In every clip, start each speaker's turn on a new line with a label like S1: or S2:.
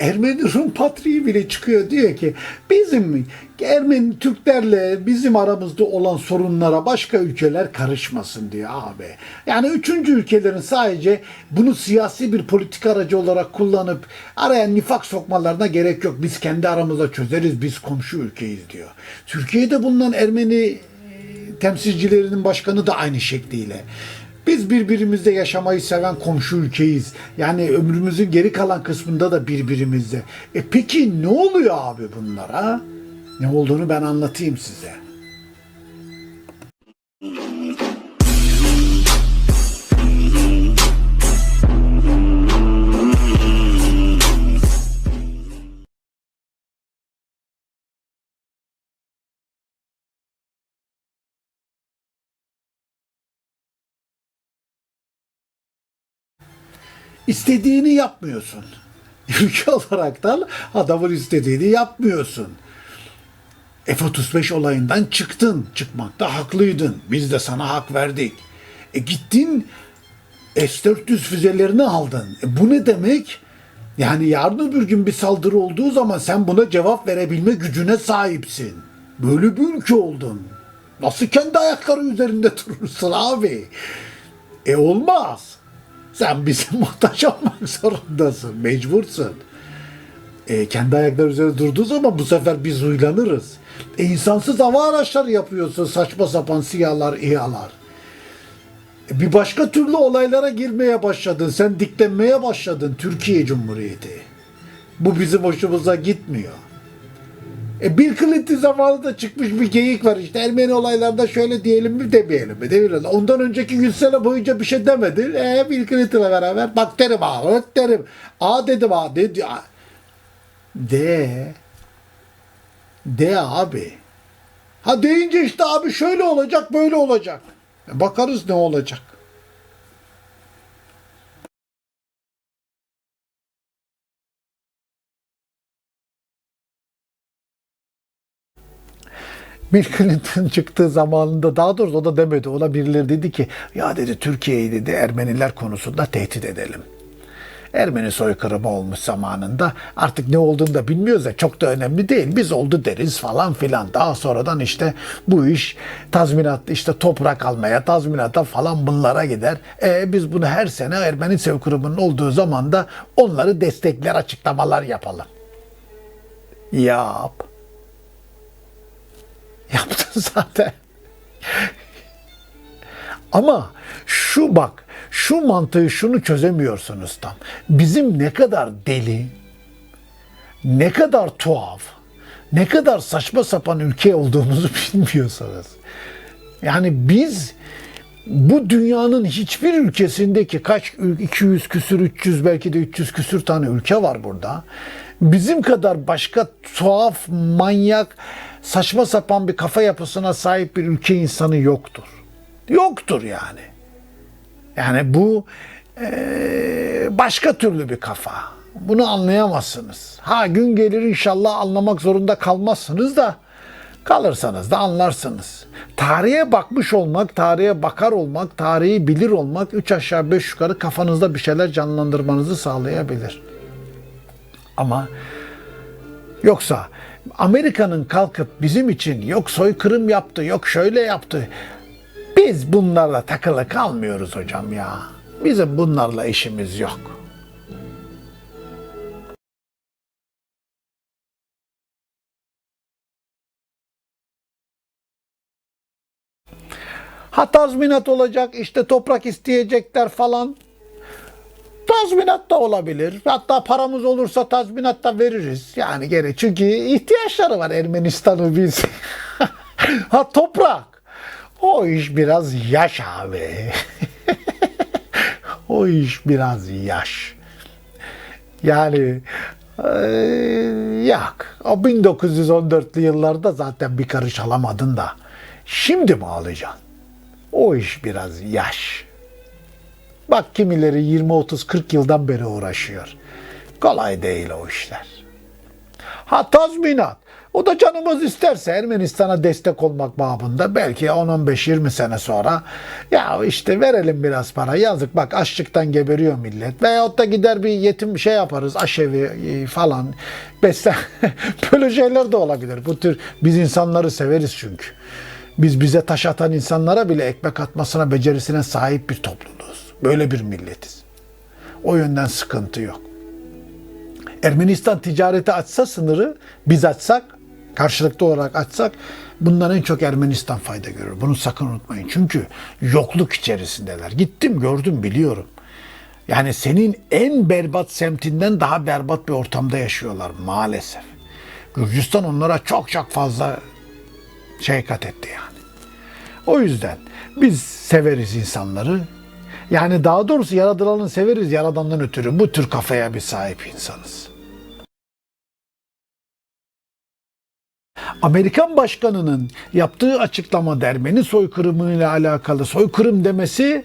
S1: Ermeni Rum patriği bile çıkıyor diyor ki bizim Ermeni Türklerle bizim aramızda olan sorunlara başka ülkeler karışmasın diyor abi. Yani üçüncü ülkelerin sadece bunu siyasi bir politik aracı olarak kullanıp araya nifak sokmalarına gerek yok. Biz kendi aramızda çözeriz biz komşu ülkeyiz diyor. Türkiye'de bulunan Ermeni e, temsilcilerinin başkanı da aynı şekliyle. Biz birbirimizle yaşamayı seven komşu ülkeyiz. Yani ömrümüzün geri kalan kısmında da birbirimizle. E peki ne oluyor abi bunlar ha? Ne olduğunu ben anlatayım size. İstediğini yapmıyorsun. Ülke olaraktan adamın istediğini yapmıyorsun. F-35 olayından çıktın. Çıkmakta haklıydın. Biz de sana hak verdik. E gittin S-400 füzelerini aldın. E bu ne demek? Yani yarın öbür gün bir saldırı olduğu zaman sen buna cevap verebilme gücüne sahipsin. Böyle bir ülke oldun. Nasıl kendi ayakları üzerinde durursun abi? E olmaz. Sen bizim muhtaç olmak zorundasın. Mecbursun. E, kendi ayakları üzerinde durduğu zaman bu sefer biz huylanırız. E, insansız hava araçları yapıyorsun. Saçma sapan siyahlar, İHA'lar. E, bir başka türlü olaylara girmeye başladın. Sen diklenmeye başladın Türkiye Cumhuriyeti. Bu bizim hoşumuza gitmiyor. E Bill Clinton zamanında çıkmış bir geyik var işte Ermeni olaylarda şöyle diyelim mi demeyelim mi demeyelim. Ondan önceki 100 sene boyunca bir şey demedi. E Bill Clinton'la beraber bak derim bak derim. A dedim ha dedi. A. De. De abi. Ha deyince işte abi şöyle olacak böyle olacak. E bakarız ne olacak. Bill Clinton çıktığı zamanında daha doğrusu o da demedi. Ona birileri dedi ki ya dedi Türkiye'yi dedi Ermeniler konusunda tehdit edelim. Ermeni soykırımı olmuş zamanında artık ne olduğunu da bilmiyoruz da çok da önemli değil. Biz oldu deriz falan filan. Daha sonradan işte bu iş tazminat işte toprak almaya tazminata falan bunlara gider. E, biz bunu her sene Ermeni soykırımının olduğu zaman da onları destekler açıklamalar yapalım. Yap. Yaptın zaten. Ama şu bak, şu mantığı şunu çözemiyorsunuz tam. Bizim ne kadar deli, ne kadar tuhaf, ne kadar saçma sapan ülke olduğumuzu bilmiyorsanız. Yani biz bu dünyanın hiçbir ülkesindeki kaç 200 küsür 300 belki de 300 küsür tane ülke var burada. Bizim kadar başka tuhaf, manyak, saçma sapan bir kafa yapısına sahip bir ülke insanı yoktur. Yoktur yani. Yani bu eee, başka türlü bir kafa. Bunu anlayamazsınız. Ha gün gelir inşallah anlamak zorunda kalmazsınız da kalırsanız da anlarsınız. Tarihe bakmış olmak, tarihe bakar olmak, tarihi bilir olmak üç aşağı beş yukarı kafanızda bir şeyler canlandırmanızı sağlayabilir. Ama Yoksa Amerika'nın kalkıp bizim için yok soykırım yaptı, yok şöyle yaptı. Biz bunlarla takılı kalmıyoruz hocam ya. Bizim bunlarla işimiz yok. Ha tazminat olacak, işte toprak isteyecekler falan. Tazminat da olabilir. Hatta paramız olursa tazminat da veririz. Yani gene çünkü ihtiyaçları var Ermenistan'ı biz. ha toprak. O iş biraz yaş abi. o iş biraz yaş. Yani eee, yok. O 1914'lü yıllarda zaten bir karış alamadın da. Şimdi mi alacaksın? O iş biraz yaş. Bak kimileri 20, 30, 40 yıldan beri uğraşıyor. Kolay değil o işler. Ha tazminat. O da canımız isterse Ermenistan'a destek olmak babında belki 10-15-20 sene sonra ya işte verelim biraz para yazık bak açlıktan geberiyor millet veyahut da gider bir yetim şey yaparız aşevi e, falan beslen böyle şeyler de olabilir. Bu tür biz insanları severiz çünkü. Biz bize taş atan insanlara bile ekmek atmasına becerisine sahip bir topluluğuz. Böyle bir milletiz. O yönden sıkıntı yok. Ermenistan ticareti açsa sınırı biz açsak karşılıklı olarak açsak bundan en çok Ermenistan fayda görür. Bunu sakın unutmayın. Çünkü yokluk içerisindeler. Gittim gördüm biliyorum. Yani senin en berbat semtinden daha berbat bir ortamda yaşıyorlar maalesef. Gürcistan onlara çok çok fazla şey kat etti yani. O yüzden biz severiz insanları. Yani daha doğrusu yaratılanı severiz yaradandan ötürü. Bu tür kafaya bir sahip insanız. Amerikan başkanının yaptığı açıklama Ermeni soykırımıyla alakalı soykırım demesi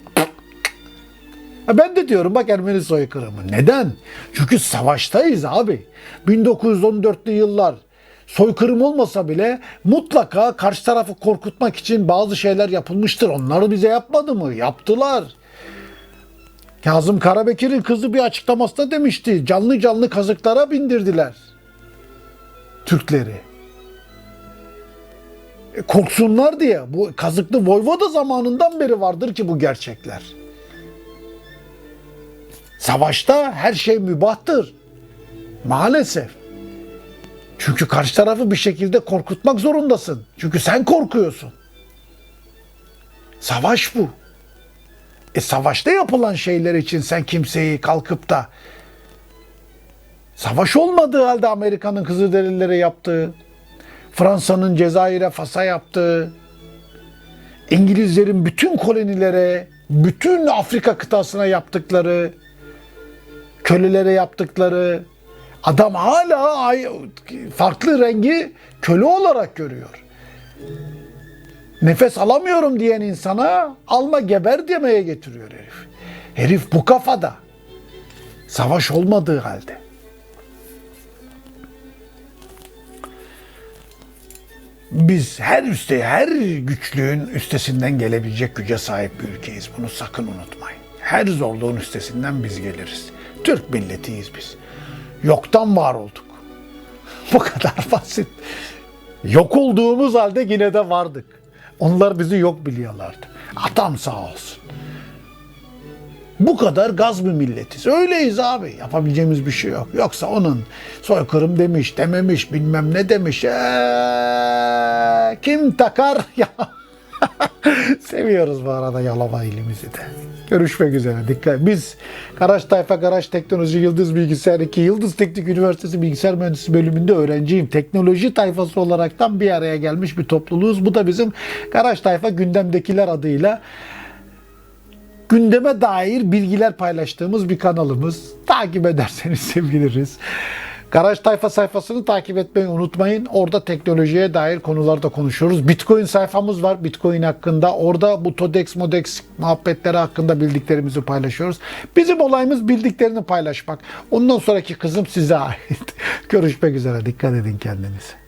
S1: ben de diyorum bak Ermeni soykırımı. Neden? Çünkü savaştayız abi. 1914'lü yıllar soykırım olmasa bile mutlaka karşı tarafı korkutmak için bazı şeyler yapılmıştır. Onları bize yapmadı mı? Yaptılar. Kazım Karabekir'in kızı bir açıklamasında demişti. Canlı canlı kazıklara bindirdiler. Türkleri. E, korksunlar diye. Bu kazıklı Voyvoda zamanından beri vardır ki bu gerçekler. Savaşta her şey mübahtır. Maalesef. Çünkü karşı tarafı bir şekilde korkutmak zorundasın. Çünkü sen korkuyorsun. Savaş bu. E savaşta yapılan şeyler için sen kimseyi kalkıp da savaş olmadığı halde Amerika'nın Kızılderililere yaptığı, Fransa'nın Cezayir'e Fas'a yaptığı, İngilizlerin bütün kolonilere, bütün Afrika kıtasına yaptıkları, kölelere yaptıkları, adam hala farklı rengi köle olarak görüyor. Nefes alamıyorum diyen insana alma geber demeye getiriyor herif. Herif bu kafada. Savaş olmadığı halde. Biz her üste, her güçlüğün üstesinden gelebilecek güce sahip bir ülkeyiz. Bunu sakın unutmayın. Her zorluğun üstesinden biz geliriz. Türk milletiyiz biz. Yoktan var olduk. Bu kadar basit. Yok olduğumuz halde yine de vardık. Onlar bizi yok biliyorlardı. Atam sağ olsun. Bu kadar gaz bir milletiz. Öyleyiz abi. Yapabileceğimiz bir şey yok. Yoksa onun soykırım demiş, dememiş, bilmem ne demiş. Eee, kim takar? Ya. Seviyoruz bu arada Yalova ilimizi de. Görüşmek üzere. Dikkat. Biz Karaş Tayfa Karaş Teknoloji Yıldız Bilgisayar 2 Yıldız Teknik Üniversitesi Bilgisayar Mühendisliği bölümünde öğrenciyim. Teknoloji tayfası olaraktan bir araya gelmiş bir topluluğuz. Bu da bizim Karaş Tayfa Gündemdekiler adıyla gündeme dair bilgiler paylaştığımız bir kanalımız. Takip ederseniz seviniriz. Garaj Tayfa sayfasını takip etmeyi unutmayın. Orada teknolojiye dair konularda konuşuyoruz. Bitcoin sayfamız var. Bitcoin hakkında. Orada bu Todex, Modex muhabbetleri hakkında bildiklerimizi paylaşıyoruz. Bizim olayımız bildiklerini paylaşmak. Ondan sonraki kızım size ait. Görüşmek üzere. Dikkat edin kendinize.